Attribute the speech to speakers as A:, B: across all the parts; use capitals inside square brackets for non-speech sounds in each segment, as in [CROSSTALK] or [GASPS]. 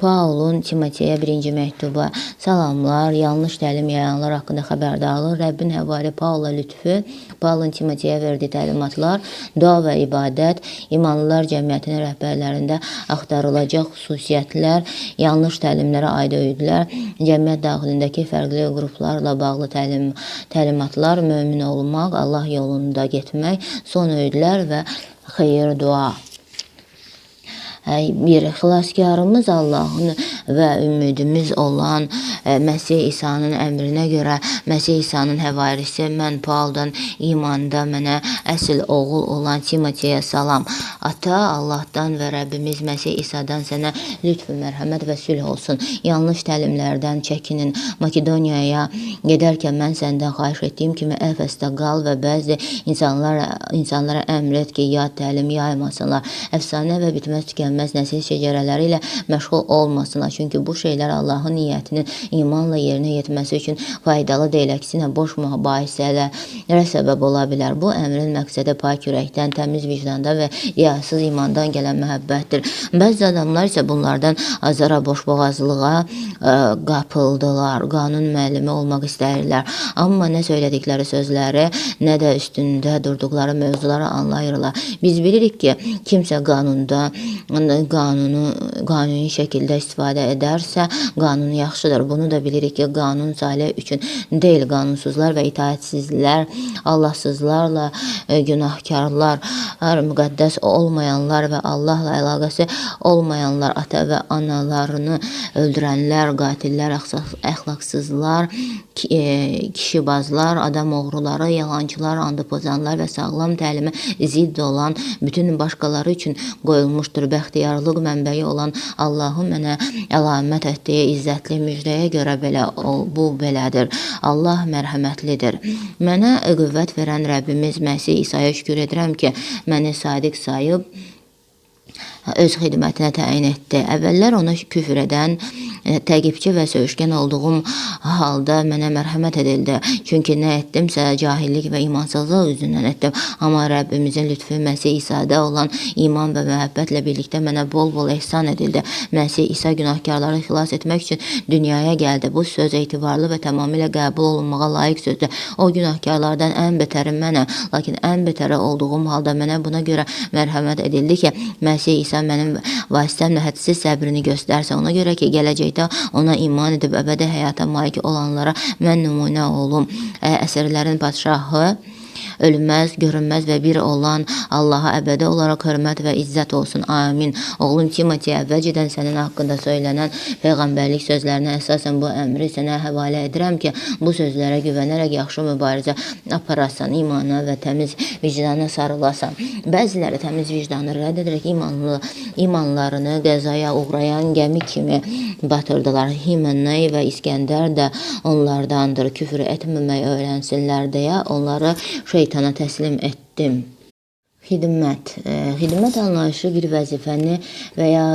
A: Paulun Timoteyə birinci məktubu. Salamlar, yanlış təlim yayanlar haqqında xəbərdarlıq, Rəbbin həvali Paula lütfü, Paulun Timoteyə verdiyi təlimatlar, dua və ibadət, imanlılar cəmiyyətinin rəhbərlərində axtarılacaq xüsusiyyətlər, yanlış təlimlərə aid öydülər, cəmiyyət daxilindəki fərqli qruplarla bağlı təlim, təlimatlar, mömin olmaq, Allah yolunda getmək, son öydülər və xeyir dua bir xilaskarımız Allahın və ümidimiz olan Məsih İsa'nın əmrinə görə Məsih İsa'nın həvarisi mən Pauldan imanda mənə əsl oğul olan Timoteyə salam. Ata Allahdan və Rəbbimiz Məsih İsa'dan sənə lütf, mərhəmət və sülh olsun. Yanlış təlimlərdən çəkinin. Makedoniyaya gedərkən mən səndən xahiş etdiyim kimi Efesdə qal və bəzi insanlar insanlara əmr et ki, yad təlim yaymasınlar. Əfsanə və bitməz tükənməz nəsil şəcərələri ilə məşğul olmasınlar. Çünki bu şeylər Allahın niyyətinin imanla yerinə yetməsi üçün faydalı deyil. Əksinə boş mübahisələrə səbəb ola bilər. Bu əmrin məqsədi pak ürəkdən, təmiz vicdanda və riyasız imandan gələn məhəbbətdir. Bəzi adamlar isə bunlardan azara boşboğazlığa ə, qapıldılar. Qanun müəllimi olmaq istəyirlər. Amma nə söylədikləri sözləri, nə də üstündə durduqları mövzuları anlayırlar. Biz bilirik ki, kimsə qanunda qanunu qanuni şəkildə istifadə edərsə, qanun yaxşıdır. Bunu da bilirik ki, qanun salih üçün deyil, qanunsuzlar və itaətsizlər, Allahsızlarla e, günahkarlar, müqəddəs olmayanlar və Allahla əlaqəsi olmayanlar, ata və analarını öldürənlər, qatillər, əxlaqsızlar, e, kişibazlar, adam oğruları, yalançılar, andı pozanlar və sağlam təlimə zidd olan bütün başqaları üçün qoyulmuşdur. Bəxtiyarlıq mənbəyi olan Allahın mənə əlamət etdiyi izzətli müjdəyə görə belə bu belədir. Allah mərhəmətlidir. Mənə qüvvət verən Rəbbimiz Məsih İsa'ya şükür edirəm ki, məni sadiq sayıb öz xidmətinə təyin etdi. Əvvəllər ona küfr edən E, təqibçi və söyüşkən olduğum halda mənə mərhəmət edildi. Çünki nə etdimsə cahillik və imansızlıq üzündən etdim. Amma Rəbbimizin lütfü Məsih İsa'da olan iman və məhəbbətlə birlikdə mənə bol-bol ehsan edildi. Məsih İsa günahkarları xilas etmək üçün dünyaya gəldi. Bu söz etibarlı və tamamilə qəbul olunmağa layiq sözdür. O günahkarlardan ən betəri mənəm, lakin ən betəri olduğum halda mənə buna görə mərhəmət edildi ki, Məsih İsa mənim vasitəmlə hədsiz səbrini göstərsə, ona görə ki, gələcək gələcəkdə ona iman edib əbədi həyata malik olanlara mən nümunə olum. Əsərlərin padşahı ölməz, görünməz və bir olan Allaha əbədi olaraq hörmət və izzət olsun. Amin. Oğlum Timoti, əvvəlcədən sənin haqqında söylənən peyğəmbərlik sözlərinə əsasən bu əmri sənə həvalə edirəm ki, bu sözlərə güvənərək yaxşı mübarizə aparasan, imana və təmiz vicdana sarılasan. Bəziləri təmiz vicdanı rədd edərək imanlı imanlarını qəzaya uğrayan gəmi kimi batırdılar. Himeney və İskəndər də onlardandır. Küfür etməmək öyrənsinlər deyə onları şeytana təslim etdim. Xidmət. E, xidmət anlayışı bir vəzifəni və ya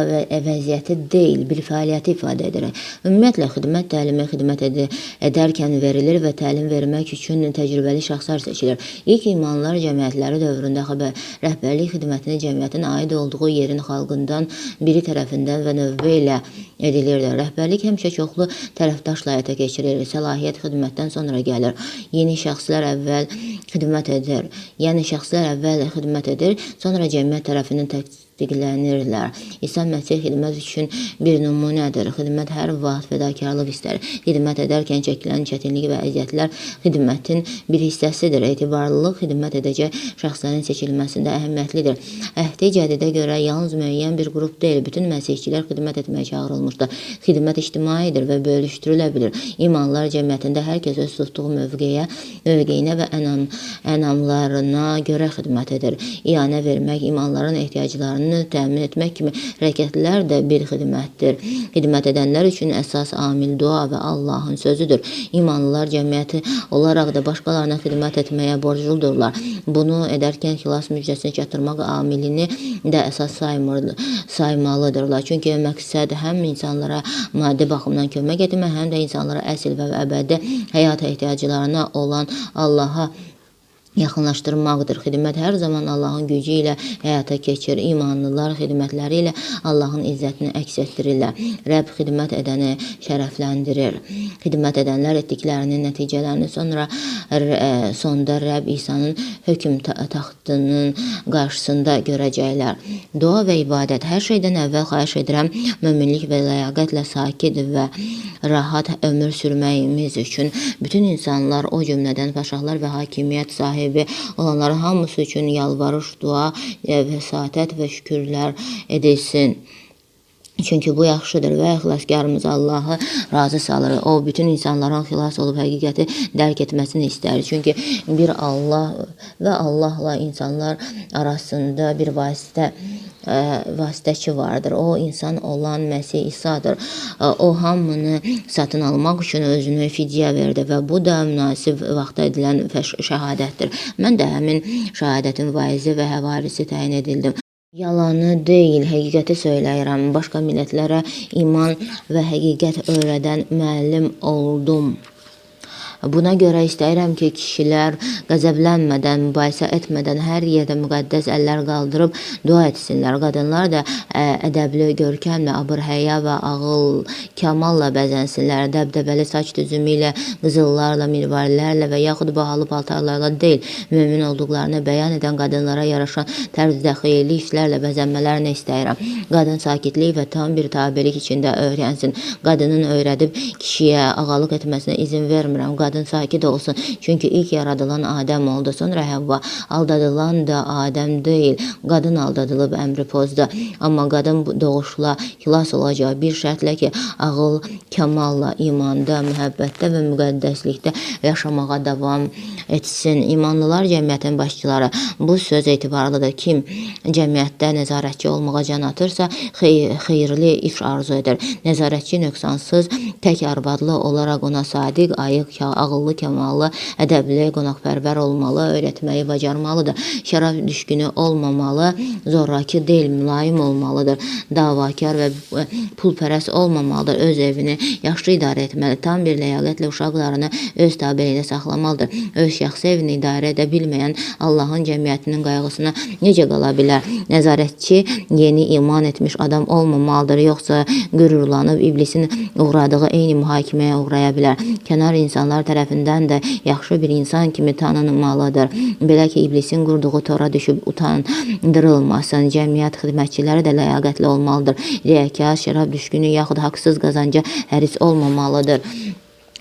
A: vəziyyəti deyil, bir fəaliyyəti ifadə edir. Ümumiyyətlə xidmət təlimi xidmət ed edərkən verilir və təlim vermək üçün təcrübəli şəxslər seçilir. İlk imanlar cəmiyyətləri dövründə xəbər rəhbərlik xidmətini cəmiyyətin aid olduğu yerin xalqından biri tərəfindən və növbə ilə edilirdi. Rəhbərlik həmişə çoxlu tərəfdaşla həyata keçirilir. Səlahiyyət xidmətdən sonra gəlir. Yeni şəxslər əvvəl xidmət edir. Yəni şəxslər əvvəl xidmət edir, sonra cəmiyyət tərəfindən təqdim təsdiqlənirlər. İsa Məsih xidmət üçün bir nümunədir. Xidmət hər vaxt fədakarlıq istər. Xidmət edərkən çəkilən çətinlik və əziyyətlər xidmətin bir hissəsidir. Etibarlılıq xidmət edəcək şəxslərin seçilməsində əhəmiyyətlidir. Əhdi cədidə görə yalnız müəyyən bir qrup deyil, bütün məsihçilər xidmət etməyə çağırılmışdır. Xidmət ictimaidir və bölüşdürülə bilər. İmanlar cəmiyyətində hər kəs öz tutduğu mövqeyə, mövqeyinə və ənam, ənamlarına görə xidmət edir. İyanə vermək imanların ehtiyaclarını əmnini təmin etmək kimi hərəkətlər də bir xidmətdir. Xidmət edənlər üçün əsas amil dua və Allahın sözüdür. İmanlılar cəmiyyəti olaraq da başqalarına xidmət etməyə borcludurlar. Bunu edərkən xilas müjdəsini çatdırmaq amilini də əsas saymır, saymalıdırlar. Çünki məqsəd həm insanlara maddi baxımdan kömək etmək, həm də insanlara əsl və əbədi həyat ehtiyaclarına olan Allaha yaxınlaşdırmaqdır. Xidmət hər zaman Allahın gücü ilə həyata keçir. İmanlılar xidmətləri ilə Allahın izzətini əks etdirirlər. Rəbb xidmət edəni şərəfləndirir. Xidmət edənlər etdiklərinin nəticələrini sonra sonda Rəbb İsa'nın hökm ta taxtının qarşısında görəcəklər. Dua və ibadət hər şeydən əvvəl xahiş edirəm möminlik və ləyaqətlə sakit və rahat ömür sürməyimiz üçün bütün insanlar o cümlədən paşalar və hakimiyyət sahibi sahibi olanların hamısı üçün yalvarış, dua, vəsatət və şükürlər edilsin. Çünki bu yaxşıdır və xilaskarımız Allahı razı salır. O bütün insanların xilas olub həqiqəti dərk etməsini istər. Çünki bir Allah və Allahla insanlar arasında bir vasitə vasitəçi vardır. O insan olan Məsih İsa'dır. O hamını satın almaq üçün özünü fidyə verdi və bu da münasib vaxtda edilən şəhadətdir. Mən də həmin şəhadətin vaizi və həvarisi təyin edildim. Yalanı deyil, həqiqəti söyləyirəm. Başqa millətlərə iman və həqiqət öyrədən müəllim oldum. Buna görə istəyirəm ki, kişilər qəzəblənmədən, mübahisə etmədən hər yerdə müqəddəs əllər qaldırıb dua etsinlər. Qadınlar da ədəbli, görkəmli, abır-həya və ağıl, kamalla bəzənsinlər. Dəbdəbəli saç düzümü ilə, qızıllarla, mirvarilərlə və yaxud bahalı paltarlarla deyil, mömin olduqlarını bəyan edən qadınlara yaraşan tərzdə xeyirli işlərlə bəzənmələrini istəyirəm. Qadın sakitlik və tam bir tabelik içində öyrənsin. Qadının öyrədib kişiyə ağalıq etməsinə izin vermirəm. Qadın qadın sakit olsun. Çünki ilk yaradılan Adəm oldu. Sonra Həvva. Aldadılan da Adəm deyil. Qadın aldadılıb əmri pozdu. Amma qadın doğuşla xilas olacaq bir şərtlə ki, ağıl, kamalla, imanda, mühəbbətdə və müqəddəslikdə yaşamağa davam etsin. İmanlılar cəmiyyətin başçıları bu söz etibarlıdır. Kim cəmiyyətdə nəzarətçi olmağa can atırsa, xeyir, xeyirli iş arzu edir. Nəzarətçi nöqsansız, tək arvadlı olaraq ona sadiq, ayıq, ağıllı, kəmallı, ədəbli, qonaqpərvər olmalı, öyrətməyi bacarmalıdır. Şərab düşkünü olmamalı, zorrakı deyil, mülayim olmalıdır. Davakar və pulpərəst olmamalıdır. Öz evini yaxşı idarə etməli, tam bir ləyaqətlə uşaqlarını öz tabeliyində saxlamalıdır. Öz şəxsi evini idarə edə bilməyən Allahın cəmiyyətinin qayğısına necə qala bilər? Nəzarətçi yeni iman etmiş adam olmamalıdır, yoxsa qürurlanıb iblisin uğradığı eyni mühakiməyə uğraya bilər. Kənar insanlar tərəfindən də yaxşı bir insan kimi tanınmalıdır. Belə ki, iblisin qurduğu tora düşüb utandırılmasın. Cəmiyyət xidmətçiləri də ləyaqətli olmalıdır. Riyakar, şərab düşkünü yaxud haqsız qazanca həris olmamalıdır.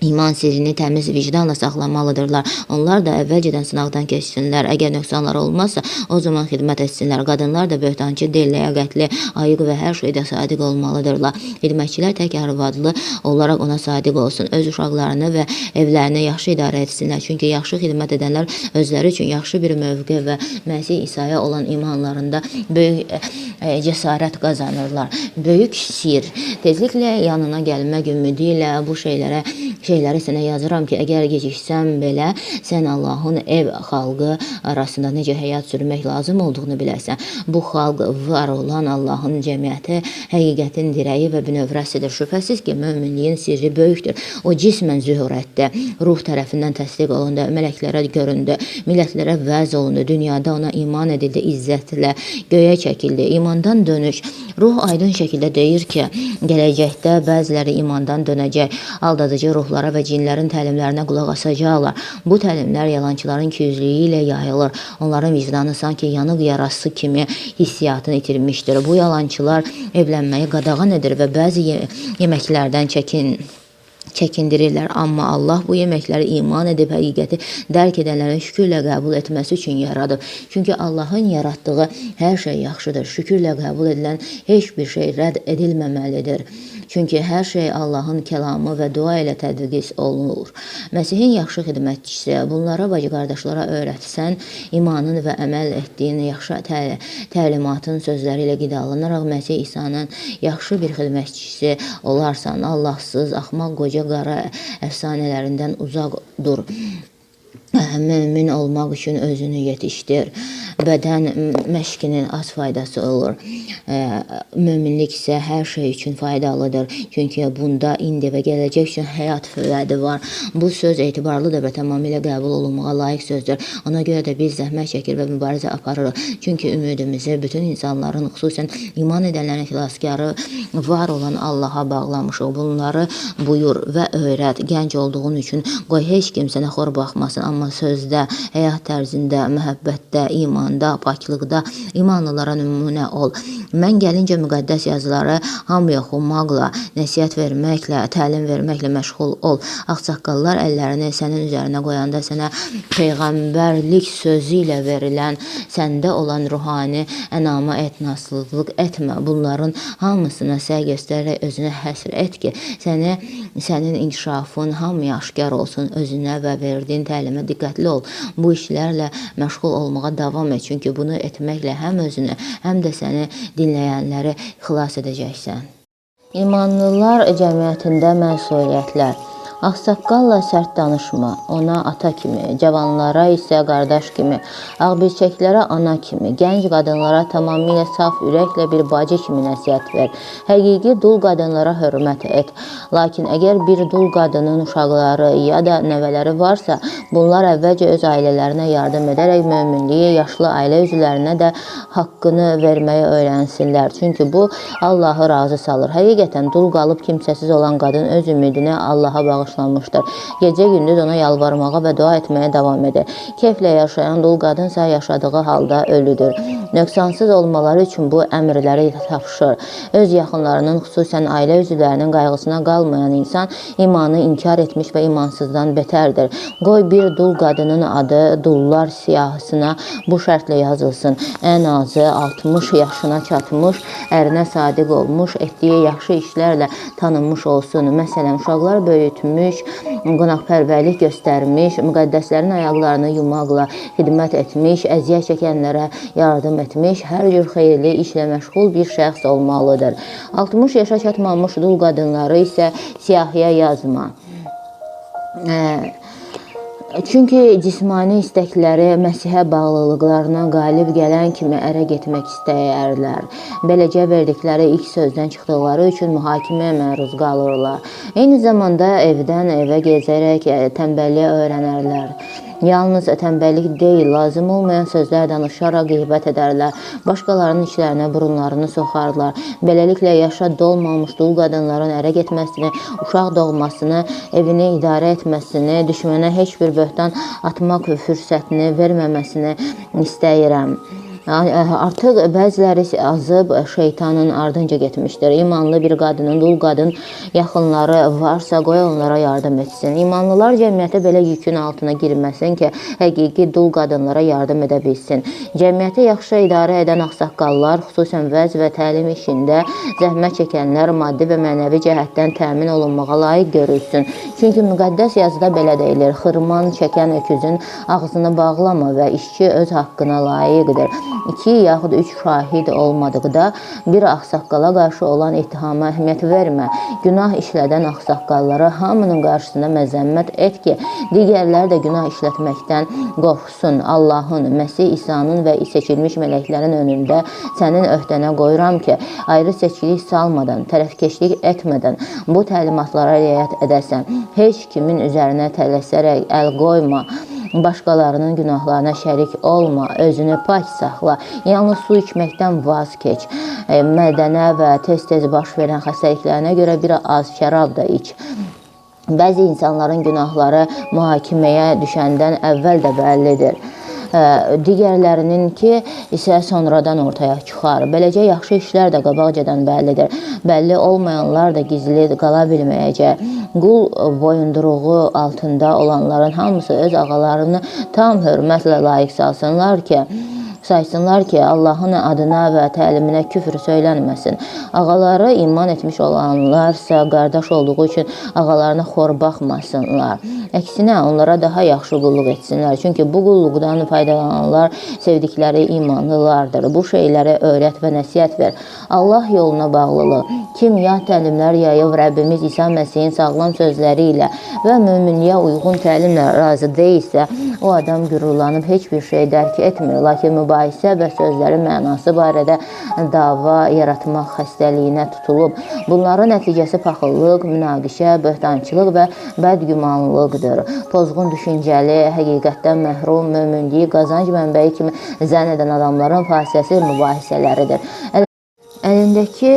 A: İman sirrini təmiz vicdanla saxlamalıdırlar. Onlar da əvvəlcədən sınaqdan keçsinlər. Əgər nöqsanlar olmazsa, o zaman xidmət etsinlər. Qadınlar da böhtançı deyil, ləyaqətli, ayıq və hər şeydə sadiq olmalıdırlar. Xidmətçilər tək arvadlı olaraq ona sadiq olsun. Öz uşaqlarını və evlərini yaxşı idarə etsinlər. Çünki yaxşı xidmət edənlər özləri üçün yaxşı bir mövqe və Məsih İsa'ya olan imanlarında böyük ə, ə, cəsarət qazanırlar. Böyük sir. Tezliklə yanına gəlmək ümidi ilə bu şeylərə şeyləri sənə yazıram ki, əgər geciksən belə, sən Allahın ev xalqı arasında necə həyat sürmək lazım olduğunu biləsən. Bu xalq var olan Allahın cəmiyyəti, həqiqətin dirəyi və bünövrəsidir. Şübhəsiz ki, möminliyin sirri böyükdür. O cismən zühurətdə, ruh tərəfindən təsdiq olundu, mələklərə göründü, millətlərə vəz olundu, dünyada ona iman edildi, izzətlə göyə çəkildi. İmandan dönüş. Ruh aydın şəkildə deyir ki, gələcəkdə bəziləri imandan dönəcək, aldadıcı ruhlar ruhlara və cinlərin təlimlərinə qulaq asacaqlar. Bu təlimlər yalançıların keyüzlüyü ilə yayılır. Onların vicdanı sanki yanıq yarası kimi hissiyatını itirmişdir. Bu yalançılar evlənməyi qadağan edir və bəzi yeməklərdən çəkin çəkindirirlər. Amma Allah bu yeməkləri iman edib həqiqəti dərk edənlərin şükürlə qəbul etməsi üçün yaradıb. Çünki Allahın yaratdığı hər şey yaxşıdır. Şükürlə qəbul edilən heç bir şey rədd edilməməlidir. Çünki hər şey Allahın kəlamı və dua ilə tədqiq olunur. Məsihin yaxşı xidmətçisi bunlara bacı qardaşlara öyrətsən, imanın və əməl etdiyin yaxşı tə təlimatın sözləri ilə qidalanaraq Məsih İsa'nın yaxşı bir xidmətçisi olarsan. Allahsız, axmaq qoca qara əfsanələrindən uzaq dur. Mömin olmaq üçün özünü yetişdir. bədən məşqinin az faydası olur. Möminlik isə hər şey üçün faydalıdır. Çünki bunda indi və gələcək üçün həyat vədi var. Bu söz etibarlıdır və tamamilə qəbul olunmağa layiq sözdür. Ona görə də biz zəhmət çəkir və mübarizə aparırıq. Çünki ümidimizi bütün insanların, xüsusən iman edənlərin xilaskarı var olan Allaha bağlamışıq. Bunları buyur və öyrət. Gənc olduğun üçün qoy heç kim sənə xor baxmasın, amma sözdə, həyat tərzində, məhəbbətdə, imanda, paklıqda imanlılara nümunə ol. Mən gəlincə müqəddəs yazıları hamıya oxumaqla, nəsihət verməklə, təlim verməklə məşğul ol. Ağsaqqallar əllərini sənin üzərinə qoyanda sənə peyğəmbərlik sözü ilə verilən səndə olan ruhani ənama etnaslıq etmə. Bunların hamısına səy göstərərək özünə həsr et ki, səni sənin inkişafın hamıya aşkar olsun. Özünə və verdiyin təlimə diqqətli ol. Bu işlərlə məşğul olmağa davam et. Çünki bunu etməklə həm özünü, həm də səni dinləyənləri xilas edəcəksən. İmanlılar cəmiyyətində məsuliyyətlər Ağsaqqalla sərt danışma, ona ata kimi, cavanlara isə qardaş kimi, ağbirçəklərə ana kimi, gənc qadınlara tamamilə saf ürəklə bir bacı kimi nəsihət ver. Həqiqi dul qadınlara hörmət et. Lakin əgər bir dul qadının uşaqları ya da nəvələri varsa, bunlar əvvəlcə öz ailələrinə yardım edərək möminliyi yaşlı ailə üzvlərinə də haqqını verməyi öyrənsinlər. Çünki bu Allahı razı salır. Həqiqətən dul qalıb kimsəsiz olan qadın öz ümidini Allaha bağışlayır bağışlanmışdır. Gecə gündüz ona yalvarmağa və dua etməyə davam edir. Keyflə yaşayan dul qadınsa yaşadığı halda ölüdür. Nöqsansız olmaları üçün bu əmrləri tapşır. Öz yaxınlarının, xüsusən ailə üzvlərinin qayğısına qalmayan insan imanı inkar etmiş və imansızdan betərdir. Qoy bir dul qadının adı dullar siyahısına bu şərtlə yazılsın. Ən azı 60 yaşına çatmış, ərinə sadiq olmuş, etdiyi yaxşı işlərlə tanınmış olsun. Məsələn, uşaqlar böyütmüş, etmiş, qonaqpərvərlik göstərmiş, müqəddəslərin ayaqlarını yumaqla xidmət etmiş, əziyyət çəkənlərə yardım etmiş, hər cür xeyirli işlə məşğul bir şəxs olmalıdır. 60 yaşa çatmamış dul qadınları isə siyahıya yazma. Çünki cismani istəkləri Məsihə bağlılıqlarına qalib gələn kimi ərə getmək istəyərlər. Beləcə verdikləri ilk sözdən çıxdıqları üçün mühakiməyə məruz qalırlar. Eyni zamanda evdən evə gezərək tənbəlliyə öyrənərlər. Yalnız tənbəllik deyil, lazım olmayan sözlər danışaraq qeybət edərlər. Başqalarının işlərinə burunlarını soxarlar. Beləliklə yaşa dolmamış dul qadınların ərə getməsini, uşaq doğmasını, evini idarə etməsini, düşmənə heç bir böhtan atmaq fürsətini verməməsini istəyirəm. Artıq bəziləri azıb şeytanın ardınca getmişdir. İmanlı bir qadının, dul qadın yaxınları varsa, qoy onlara yardım etsin. İmanlılar cəmiyyətə belə yükün altına girməsin ki, həqiqi dul qadınlara yardım edə bilsin. Cəmiyyəti yaxşı idarə edən ağsaqqallar, xüsusən vəz və təlim işində zəhmət çəkənlər maddi və mənəvi cəhətdən təmin olunmağa layiq görülsün. Çünki müqəddəs yazıda belə deyilir: "Xırman çəkən öküzün ağzını bağlama və işçi öz haqqına layiqdir." İki yaxud üç şahid olmadıqda bir ağsaqqala qarşı olan ittihama əhəmiyyət vermə. Günah işlədən ağsaqqalları hamının qarşısında məzəmmət et ki, digərləri də günah işlətməkdən qorxsun. Allahın, Məsih İsa'nın və seçilmiş mələklərin önündə sənin öhdənə qoyuram ki, ayrı seçkilik salmadan, tərəfkeşlik etmədən bu təlimatlara riayət edəsən. Heç kimin üzərinə tələsərək əl qoyma. Başqalarının günahlarına şərik olma, özünü pak saxla. Yalnız su içməkdən vaz keç. E, mədənə və tez-tez baş verən xəstəliklərinə görə bir az şərab da iç. Bəzi insanların günahları mühakiməyə düşəndən əvvəl də bəllidir digərlərininki isə sonradan ortaya çıxar. Beləcə yaxşı işlər də qabaqcadan bəllidir. Bəlli olmayanlar da gizli qala bilməyəcək. Qul boyunduruğu altında olanların hamısı öz ağalarını tam hörmətlə layiq salsınlar ki, saysınlar ki, Allahın adına və təliminə küfr söylənməsin. Ağaları iman etmiş olanlarsa qardaş olduğu üçün ağalarına xor baxmasınlar. Əksinə onlara daha yaxşı qulluq etsinlər. Çünki bu qulluqdan faydalananlar sevdikləri imanlılardır. Bu şeyləri öyrət və nəsihət ver. Allah yoluna bağlılıq. Kim yad təlimlər yayıb Rəbbimiz İsa Məsihin sağlam sözləri ilə və möminliyə uyğun təlimlə razı deyilsə, o adam qürurlanıb heç bir şey dərk etmir. Lakin mübahisə və sözlərin mənası barədə dava yaratmaq xəstəliyinə tutulub. Bunların nəticəsi paxıllıq, münaqişə, böhtançılıq və bədgümanlıqdır. Pozğun düşüncəli, həqiqətdən məhrum, möminliyi qazanc mənbəyi kimi zənn edən adamların fasiləsiz mübahisələridir. Əlindəki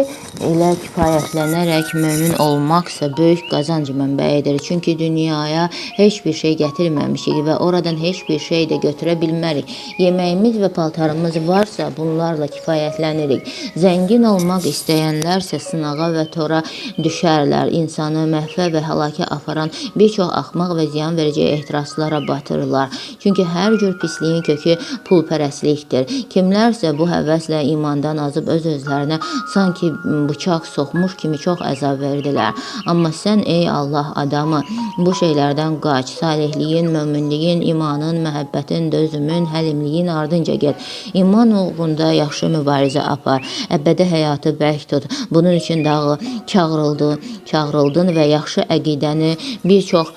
A: ilə kifayətlənərək mömin olmaqsa böyük qazanc mənbəyidir. Çünki dünyaya heç bir şey gətirməmişik və oradan heç bir şey də götürə bilmərik. Yeməyimiz və paltarımız varsa bunlarla kifayətlənirik. Zəngin olmaq istəyənlərsə sınağa və tora düşərlər. İnsanı məhvə və həlakə aparan bir çox axmaq və ziyan verici ehtiraslara batırırlar. Çünki hər cür pisliyin kökü pulpərəstlikdir. Kimlərsə bu həvəslə imandan azıb öz özlərinə sanki bıçaq soxmuş kimi çox əzab verdilər. Amma sən ey Allah adamı bu şeylərdən qaç. Salihliyin, möminliyin, imanın, məhəbbətin, dözümün, həlimliyin ardınca get. İman uğrunda yaxşı mübarizə apar. Əbədi həyatı bərk tut. Bunun üçün dağı çağırıldı, çağırıldın və yaxşı əqidəni bir çox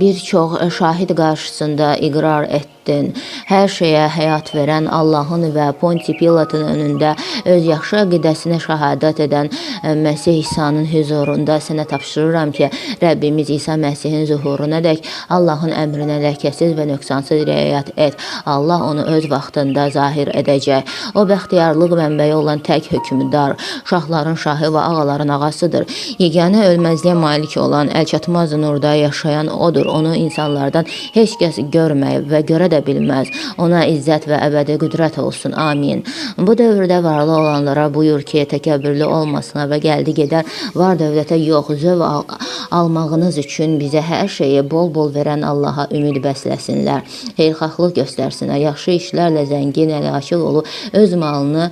A: bir çox şahid qarşısında iqrar etdin. Hər şeyə həyat verən Allahın və Ponti Pilatın önündə öz yaxşı əqidəsinə şahadət edən e, Məsih İsa'nın huzurunda sənə tapşırıram ki, Rəbbimiz İsa Məsihin zuhurunadək Allahın əmrinə ləkəsiz və nöqsansız riayət et. Allah onu öz vaxtında zahir edəcək. O bəxtiyarlıq mənbəyi olan tək hökmdar, şahların şahı və ağaların ağasıdır. Yeganə ölməzliyə malik olan, əlçatmaz nurda yaşayan odur. Onu insanlardan heç kəs görməyib və görə də bilməz. Ona izzət və əbədi qüdrət olsun. Amin. Bu dövrdə varlı olanlara buyur ki, təkəbbürlü olmasına və gəldi gedər var dövlətə yox, zöv al almağınız üçün bizə hər şeyi bol-bol verən Allaha ümid bəsləsinlər. Xeyirxahlıq göstərsinlər, yaxşı işlərlə zəngin, əli açıq olub öz malını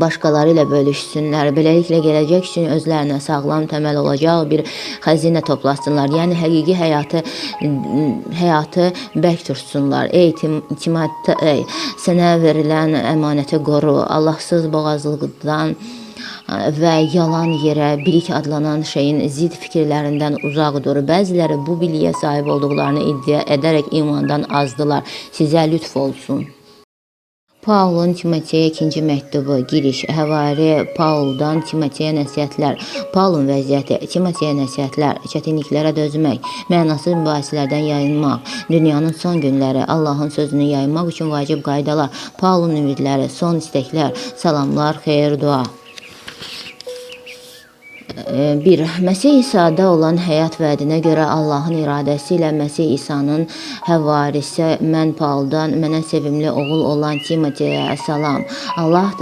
A: başqaları ilə bölüşsünlər. Beləliklə gələcək üçün özlərinə sağlam təməl olacaq bir xəzinə toplasınlar. Yəni həqiqi həyatı həyatı bərk tutsunlar. Ey Timotey, ey, sənə verilən əmanəti qoru. Allahsız boğazlıqdan və yalan yerə bilik adlanan şeyin zid fikirlərindən uzaq dur. Bəziləri bu biliyə sahib olduqlarını iddia edərək imandan azdılar. Sizə lütf olsun. Paulun Timoteyə ikinci məktubu giriş, həvari Pauldan Timoteyə nəsihətlər, Paulun vəziyyəti, Timoteyə nəsihətlər, çətinliklərə dözmək, mənasız mübahisələrdən yayınmaq, dünyanın son günləri, Allahın sözünü yaymaq üçün vacib qaydalar, Paulun ümidləri, son istəklər, salamlar, xeyir, dua. 1. Məsih İsa'da olan həyat vədinə görə Allahın iradəsi ilə Məsih İsa'nın həvarisi mən Pauldan mənə sevimli oğul olan Timoteyə salam. Allah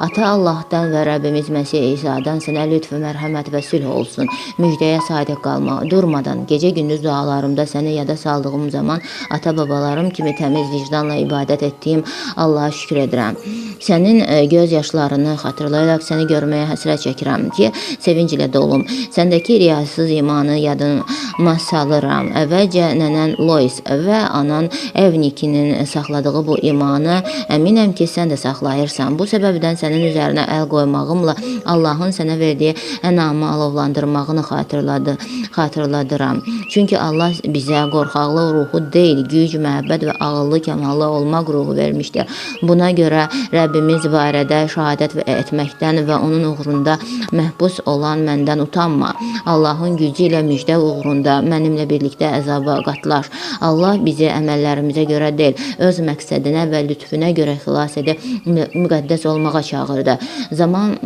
A: Ata Allahdan və Rəbbimiz Məsih İsa'dan sənə lütf, mərhəmət və sülh olsun. Müjdəyə sadiq qalma, durmadan gecə gündüz dualarımda səni yada saldığım zaman ata-babalarım kimi təmiz vicdanla ibadət etdiyim Allah'a şükür edirəm. Sənin göz yaşlarını xatırlayaraq səni görməyə həsrət çəkirəm ki, sevinc ilə dolum. Səndəki riyasız imanı yadıma salıram. Əvvəlcə nənən Lois və anan Evnikinin saxladığı bu imanı əminəm ki, sən də saxlayırsan. Bu səbəbdən sənin üzərinə əl qoymağımla Allahın sənə verdiyi ənamı alovlandırmağını xatırladı, xatırladıram. Çünki Allah bizə qorxaqlıq ruhu deyil, güc, məhəbbət və ağıllı, kəmallı olmaq ruhu vermişdir. Buna görə Rəbbimiz barədə şahadət etməkdən və onun uğrunda məhbus olmaqdan olan məndən utanma. Allahın gücü ilə müjdə uğrunda mənimlə birlikdə əzaba qatlaş. Allah bizi əməllərimizə görə deyil, öz məqsədinə və lütfüne görə xilas edib müqəddəs olmağa çağırdı. Zaman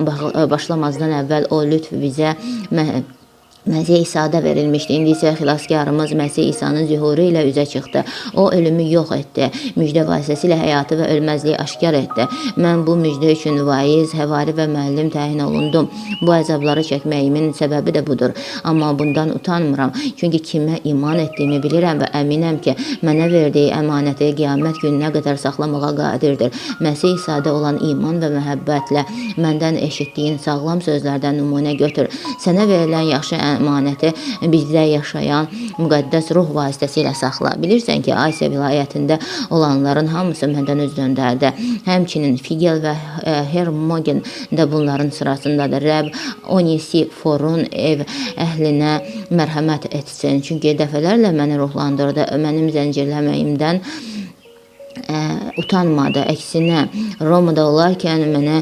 A: başlamazdan əvvəl o lütf bizə Məsih İsa'da verilmişdi. İndi isə xilaskarımız Məsih İsa'nın zühuru ilə üzə çıxdı. O ölümü yox etdi. Müjdə vasitəsilə həyatı və ölməzliyi aşkar etdi. Mən bu müjdə üçün vaiz, həvari və müəllim təyin olundum. Bu əzabları çəkməyimin səbəbi də budur. Amma bundan utanmıram. Çünki kimə iman etdiyimi bilirəm və əminəm ki, mənə verdiyi əmanəti qiyamət gününə qədər saxlamağa qadirdir. Məsih İsa'da olan iman və məhəbbətlə məndən eşitdiyin sağlam sözlərdən nümunə götür. Sənə verilən yaxşı əmanəti bizdə yaşayan müqəddəs ruh vasitəsilə saxla. Bilirsən ki, Asiya vilayətində olanların hamısı məndən üz döndərdi. Həmçinin Figel və e, Hermogen də bunların sırasındadır. Rəbb Onisiforun ev əhlinə mərhəmət etsin. Çünki dəfələrlə məni ruhlandırdı. Mənim zəncirləməyimdən utanmadı. Əksinə Romada olarkən mənə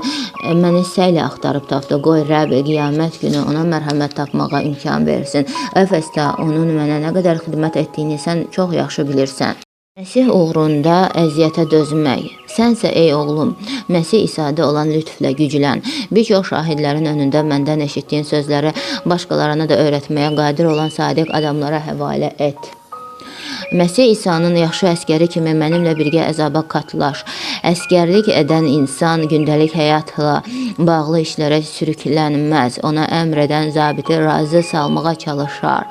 A: məni səylə axtarıb tapdı. Qoy Rəbb qiyamət günü ona mərhəmət tapmağa imkan versin. Efesdə onun mənə nə qədər xidmət etdiyini sən çox yaxşı bilirsən. Məsih uğrunda əziyyətə dözmək. Sənsə ey oğlum, Məsih İsa'da olan lütflə güclən. Bir çox şahidlərin önündə məndən eşitdiyin sözləri başqalarına da öyrətməyə qadir olan sadiq adamlara həvalə et. Məsih İsa'nın yaxşı əskəri kimi mənimlə birgə əzaba qatlaş. Əskərlik edən insan gündəlik həyatla bağlı işlərə sürüklənməz. Ona əmr edən zabiti razı salmağa çalışar.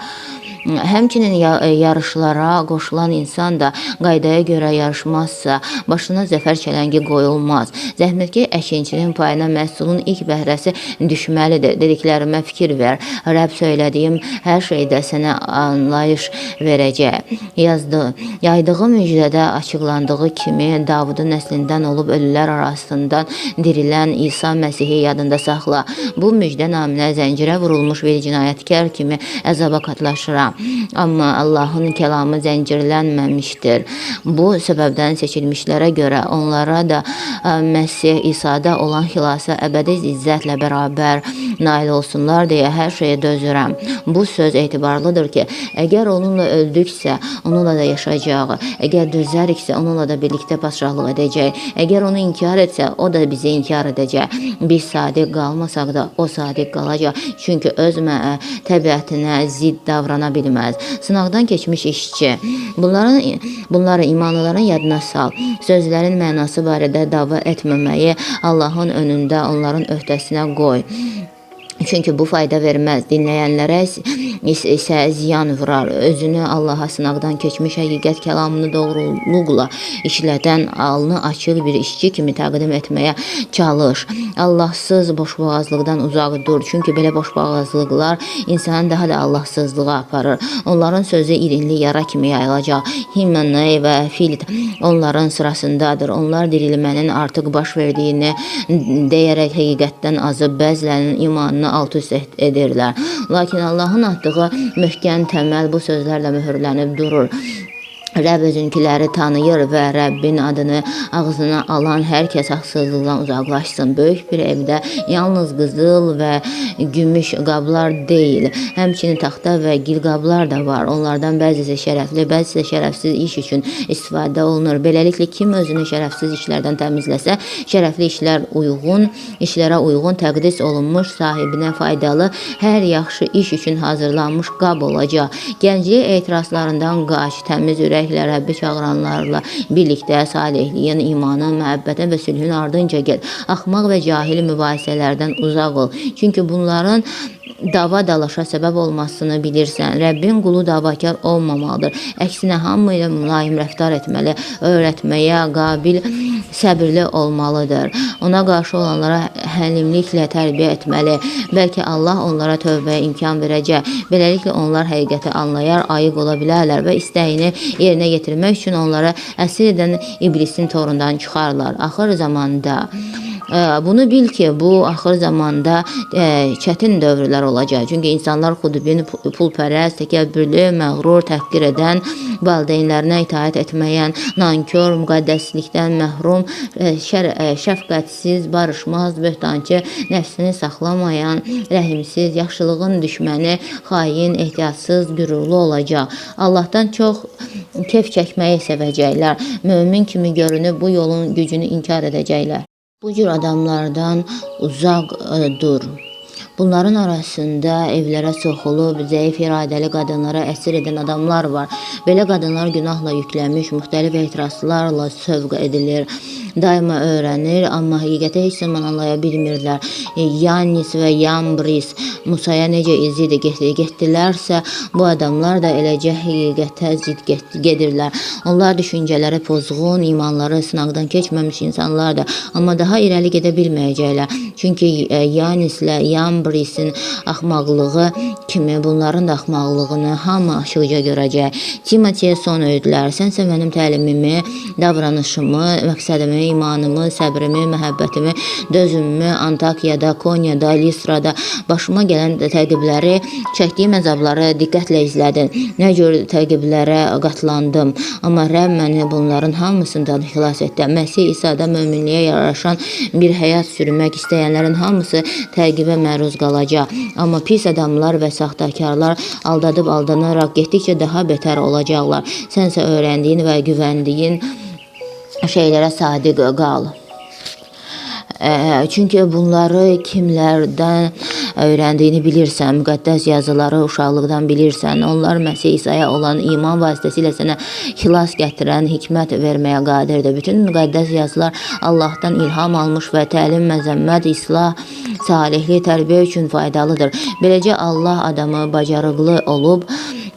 A: Həmçinin ya- yarışlara qoşulan insan da qaydaya görə yarışmazsa, başına zəfər çələngi qoyulmaz. Zəhmətkeş əkinçinin payına məhsulun ilk bəhrəsi düşməlidir. Dediklərimə fikir ver. Rəbb söylədiyim hər şeydə sənə anlayış verəcək. Yazdı. Yaydığı müjdədə açıqlandığı kimi Davudun nəslindən olub ölülər arasından dirilən İsa Məsihi yadında saxla. Bu müjdə naminə zəncirə vurulmuş bir cinayətkar kimi əzaba qatlaşıram. Amma Allahın kəlamı zəncirlənməmişdir. Bu səbəbdən seçilmişlərə görə onlara da ə, Məsih İsa'da olan xilasa əbədi izzətlə bərabər nail olsunlar deyə hər şeyə dözürəm. Bu söz etibarlıdır ki, əgər onunla öldüksə, onunla da yaşayacağıq. Əgər dözəriksə, onunla da birlikdə padşahlıq edəcək. Əgər onu inkar etsə, o da bizi inkar edəcək. Biz sadiq qalmasaq da, o sadiq qalacaq. Çünki öz təbiətinə zidd davrana bilməz. Sınaqdan keçmiş işçi. Bunların bunları imanlıların yadına sal. Sözlərin mənası barədə dava etməməyi Allahın önündə onların öhdəsinə qoy. Çünki bu fayda verməz. Dinləyənlərə is- isə ziyan vurar. Özünü Allaha sınaqdan keçmiş həqiqət kəlamını doğruluqla işlədən alnı açıq bir işçi kimi təqdim etməyə çalış. Allahsız boşboğazlıqdan uzaq dur. Çünki belə boşboğazlıqlar insanı daha da Allahsızlığa aparır. Onların sözü irinli yara kimi yayılacaq. Himeney və Filit onların sırasındadır. Onlar dirilmənin artıq baş verdiyini deyərək həqiqətdən azıb bəzilərinin imanını alt-üst edirlər. [GASPS] Lakin Allahın atdığı möhkəm təməl bu sözlərlə möhürlənib durur. Rəbb özünkiləri tanıyır və Rəbbin adını ağzına alan hər kəs haqsızlıqdan uzaqlaşsın. Böyük bir evdə yalnız qızıl və gümüş qablar deyil, həmçinin taxta və gil qablar da var. Onlardan bəzisi şərəfli, bəzisi şərəfsiz iş üçün istifadə olunur. Beləliklə kim özünü şərəfsiz işlərdən təmizləsə, şərəfli işlər uyğun, işlərə uyğun təqdis olunmuş, sahibinə faydalı, hər yaxşı iş üçün hazırlanmış qab olacaq. Gənclik etirazlarından qaç, təmiz ürəklə Rəbbi çağıranlarla birlikdə salihliyin, imanın, məhəbbətin və sülhün ardınca get. Axmaq və cahil mübahisələrdən uzaq ol. Çünki bunların dava dalaşa səbəb olmasını bilirsən. Rəbbin qulu davakar olmamalıdır. Əksinə hamı ilə mülayim rəftar etməli, öyrətməyə qabil, səbirli olmalıdır. Ona qarşı olanlara həlimliklə tərbiyə etməli. Bəlkə Allah onlara tövbəyə imkan verəcək. Beləliklə onlar həqiqəti anlayar, ayıq ola bilərlər və istəyini yerinə yetirmək üçün onlara əsir edən iblisin torundan çıxarlar. Axır zamanda Bunu bil ki, bu axır zamanda çətin dövrlər olacaq. Çünki insanlar xudbin, pu- pulpərəst, təkəbbürlü, məğrur, təhqir edən, valideynlərinə itaat etməyən, nankor, müqəddəslikdən məhrum, şər, şəfqətsiz, barışmaz, böhtancı, nəfsini saxlamayan, rəhimsiz, yaxşılığın düşməni, xain, ehtiyatsız, qürurlu olacaq. Allahdan çox kef çəkməyi sevəcəklər. Mömin kimi görünüb bu yolun gücünü inkar edəcəklər. Bu cür adamlardan uzaq ə, dur. Bunların arasında evlərə soxulub zəif iradəli qadınlara əsir edən adamlar var. Belə qadınlar günahla yüklənmiş müxtəlif etirazlarla sövq edilir. Daima öyrənir, amma həqiqəti heç zaman anlaya bilmirlər. E, Yannis və Yambris Musaya necə izidi getdi, getdilərsə, bu adamlar da eləcə həqiqətə zid gedirlər. Onlar düşüncələri pozğun, imanları sınaqdan keçməmiş insanlardır, amma daha irəli gedə bilməyəcəklər. Çünki e, Yannislə Yambrisin axmaqlığı kimi bunların da axmaqlığını hamı aşıqca görəcək. Timoteyə son öyüdlər. Sənsə mənim təlimimi, davranışımı, məqsədimi, imanımı, səbrimi, məhəbbətimi, dözümümü Antakiyada, Konyada, Lisrada başıma gələn təqibləri, çəkdiyim əzabları diqqətlə izlədin. Nə cür təqiblərə qatlandım. Amma Rəbb məni bunların hamısından xilas etdi. Məsih İsa'da möminliyə yaraşan bir həyat sürmək istəyənlərin hamısı təqibə məruz qalacaq. Amma pis adamlar və saxtakarlar aldadıb aldanaraq getdikcə daha betər olacaqlar. Sənsə öyrəndiyin və güvəndiyin şeylərə sadiq qal. Çünki bunları kimlərdən öyrəndiyini bilirsən, müqəddəs yazıları uşaqlıqdan bilirsən. Onlar Məsih İsa'ya olan iman vasitəsilə sənə xilas gətirən, hikmət verməyə qadirdir. Bütün müqəddəs yazılar Allahdan ilham almış və təlim, məzəmmət, islah, salihlik, tərbiyə üçün faydalıdır. Beləcə Allah adamı bacarıqlı olub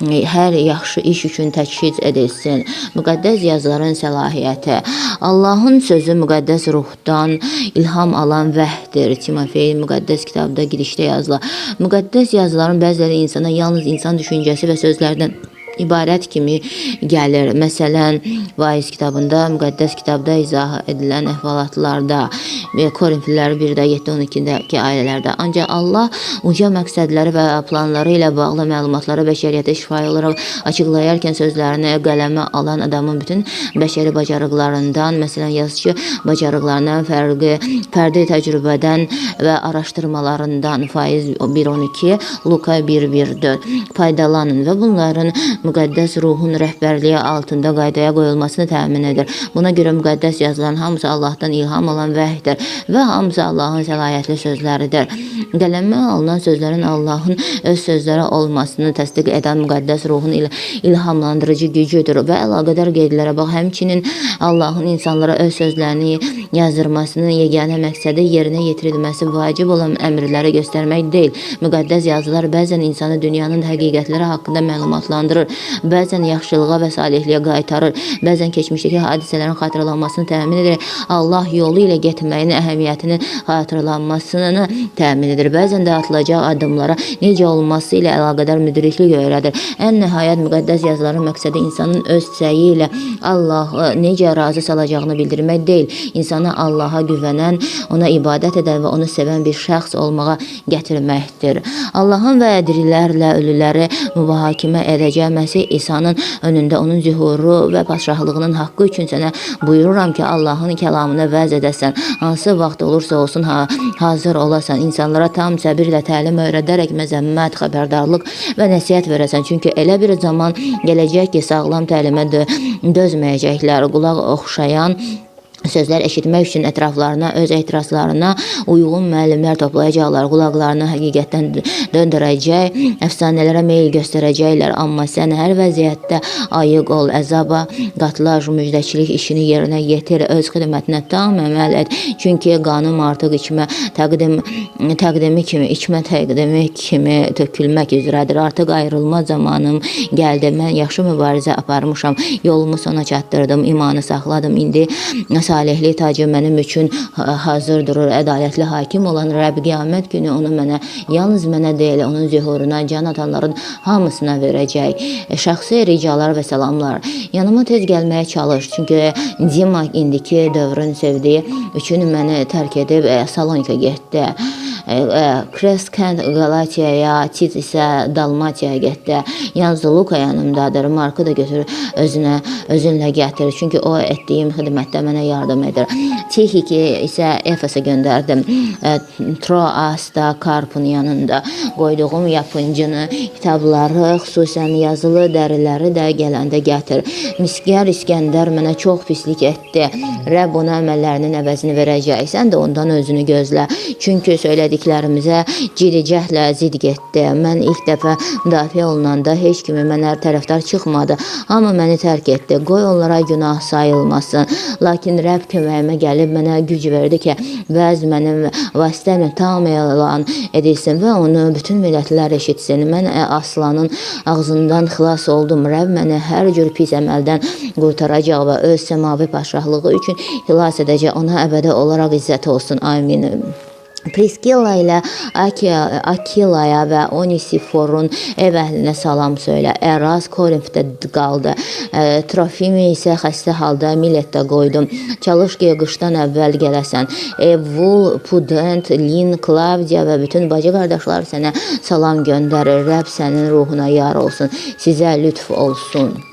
A: hər yaxşı iş üçün təchiz edilsin. Müqəddəs yazıların səlahiyyəti. Allahın sözü müqəddəs ruhdan ilham alan vəhdir. Timofey müqəddəs kitabda girişdə yazılır. Müqəddəs yazıların bəziləri insana yalnız insan düşüncəsi və sözlərdən ibarət kimi gəlir. Məsələn, Vaiz kitabında, müqəddəs kitabda izah edilən əhvalatlarda və Korinfililər 1-də 7-12-dəki ayələrdə ancaq Allah uca məqsədləri və planları ilə bağlı məlumatları bəşəriyyətə şifahi olaraq açıqlayarkən sözlərini qələmə alan adamın bütün bəşəri bacarıqlarından, məsələn, yazıcı bacarıqlarından, fərqi, fərdi təcrübədən və araşdırmalarından faiz 1.12, Luka 1.1.4 faydalanın və bunların müqəddəs ruhun rəhbərliyi altında qaydaya qoyulmasını təmin edir. Buna görə müqəddəs yazılan hamısı Allahdan ilham alan vəhdir və hamısı Allahın səlahiyyətli sözləridir. Qələmə alınan sözlərin Allahın öz sözləri olmasını təsdiq edən müqəddəs ruhun il ilhamlandırıcı gücüdür və əlaqədar qeydlərə bax, həmçinin Allahın insanlara öz sözlərini yazdırmasının yeganə məqsədi yerinə yetirilməsi vacib olan əmrləri göstərmək deyil. Müqəddəs yazılar bəzən insanı dünyanın həqiqətləri haqqında məlumatlandırır, bəzən yaxşılığa və salihliyə qaytarır, bəzən keçmişdəki hadisələrin xatırlanmasını təmin edir, Allah yolu ilə getməyin əhəmiyyətinin xatırlanmasını təmin edir. Bəzən də atılacaq addımlara necə olması ilə əlaqədar müdriklik öyrədir. Ən nəhayət müqəddəs yazıların məqsədi insanın öz səyi ilə Allahı necə razı salacağını bildirmək deyil. İnsanı Allaha güvənən, ona ibadət edən və onu sevən bir şəxs olmağa gətirməkdir. Allahın və dirilərlə ölüləri mühakimə edəcək Məsih İsa'nın önündə onun zühuru və padşahlığının haqqı üçün sənə buyururam ki, Allahın kəlamını vəz edəsən. Hansı vaxt olursa olsun ha, hazır olasan. İnsanlara tam səbirlə təlim öyrədərək məzəmmət, xəbərdarlıq və nəsihət verəsən. Çünki elə bir zaman gələcək ki, sağlam təlimə dö dözməyəcəklər. Qulaq oxşayan Sözlər eşitmək üçün ətraflarına, öz etirazlarına uyğun müəllimlər toplayacaqlar. Qulaqlarını həqiqətdən dö- döndürəcək, əfsanələrə meyl göstərəcəklər. Amma sən hər vəziyyətdə ayıq ol, əzaba qatlaş, müjdəçilik işini yerinə yetir, öz xidmətinə tam əməl et. Çünki qanım artıq içmə təqdim təqdimi kimi, içmə təqdimi kimi tökülmək üzrədir. Artıq ayrılma zamanım gəldi. Mən yaxşı mübarizə aparmışam. Yolumu sona çatdırdım, imanı saxladım. İndi salihlik tacı mənim üçün ha- hazır durur. Ədalətli hakim olan Rəbb qiyamət günü onu mənə, yalnız mənə deyil, onun zühuruna, can atanların hamısına verəcək. E, Şəxsi ricalar və salamlar. Yanıma tez gəlməyə çalış. Çünki Dima indiki dövrün sevdiyi üçün məni tərk edib e, Salonika getdi. E, Kreskent Galatiyaya, Tit isə Dalmatiyaya getdi. Yalnız Luka yanımdadır. Markı da götür özünə özünlə gətir. Çünki o etdiyim xidmətdə mənə yardım edir. Tixiki isə Efesə göndərdim. E, Troasda Karpın yanında qoyduğum yapıncını, kitabları, xüsusən yazılı dəriləri də gələndə gətir. Miskər İskəndər mənə çox pislik etdi. Rəbb ona əməllərinin əvəzini verəcək. Sən də ondan özünü gözlə. Çünki söylədiklərimizə ciricəhlə zidd getdi. Mən ilk dəfə müdafiə olunanda heç kimi mənə tərəfdar çıxmadı. Hamı məni tərk etdi. Qoy onlara günah sayılmasın. Lakin Rəbb köməyimə gəlib mənə güc verdi ki, vəz mənim vasitəmlə tam elan edilsin və onu bütün millətlər eşitsin. Mən ə, aslanın ağzından xilas oldum. Rəbb məni hər cür pis əməldən qurtaracaq və öz səmavi padşahlığı üçün xilas edəcək. Ona əbədi olaraq izzət olsun. Amin. Priskilla ilə Aki- Akilaya və Onisiforun ev əhlinə salam söylə. Eraz Korinfdə qaldı. E, Trofimi isə xəstə halda Miletdə qoydum. Çalış ki, qışdan əvvəl gələsən. Evul, Pudent, Lin, Klavdiya və bütün bacı qardaşlar sənə salam göndərir. Rəbb sənin ruhuna yar olsun. Sizə lütf olsun.